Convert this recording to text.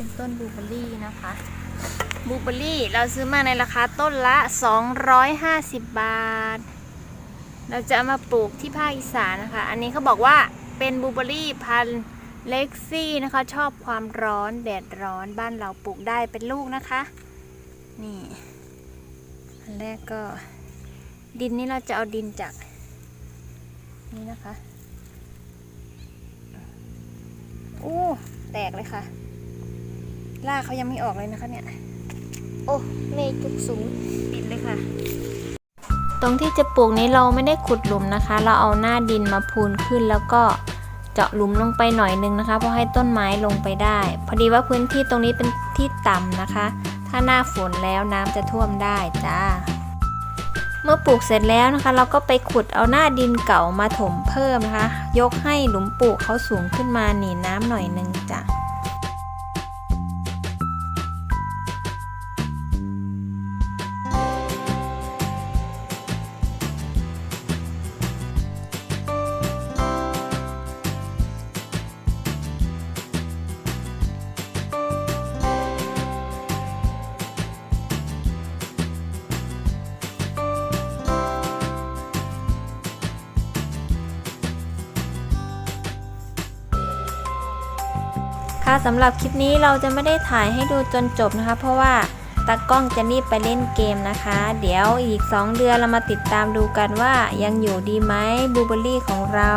เป็นต้นบลูเบอร์รี่นะคะบลูเบอร์รี่เราซื้อมาในราคาต้นละ 250 บาท เราจะามาปลูกที่ภาคอีสานนะคะ อันนี้เขาบอกว่าเป็นบลูเบอร์รี่พันธุ์เล็กซี่นะคะ ชอบความร้อนแดดร้อนบ้านเราปลูกได้เป็นลูกนะคะ นี่อันแรกก็ดินนี่เราจะเอาดินจากนี่นะคะ โอ้ แตกเลยค่ะ รากเขายังไม่ออกเลยนะคะเนี่ย โอ้เนยจุกสูงปิดเลยค่ะ ตรงที่จะปลูกนี้เราไม่ได้ขุดหลุมนะคะ เราเอาหน้าดินมาพูนขึ้นแล้วก็เจาะหลุมลงไปหน่อยนึงนะคะ เพื่อให้ต้นไม้ลงไปได้ พอดีว่าพื้นที่ตรงนี้เป็นที่ต่ำนะคะ ถ้าหน้าฝนแล้วน้ำจะท่วมได้จ้า เมื่อปลูกเสร็จแล้วนะคะ เราก็ไปขุดเอาหน้าดินเก่ามาถมเพิ่มนะคะ ยกให้หลุมปลูกเขาสูงขึ้นมาหนีน้ำหน่อยนึงจ้ะคะสำหรับคลิปนี้เราจะไม่ได้ถ่ายให้ดูจนจบนะคะ เพราะว่าตากล้องจะรีบไปเล่นเกมนะคะ เดี๋ยวอีก 2 เดือนเรามาติดตามดูกันว่ายังอยู่ดีไหมบูเบอรี่ของเรา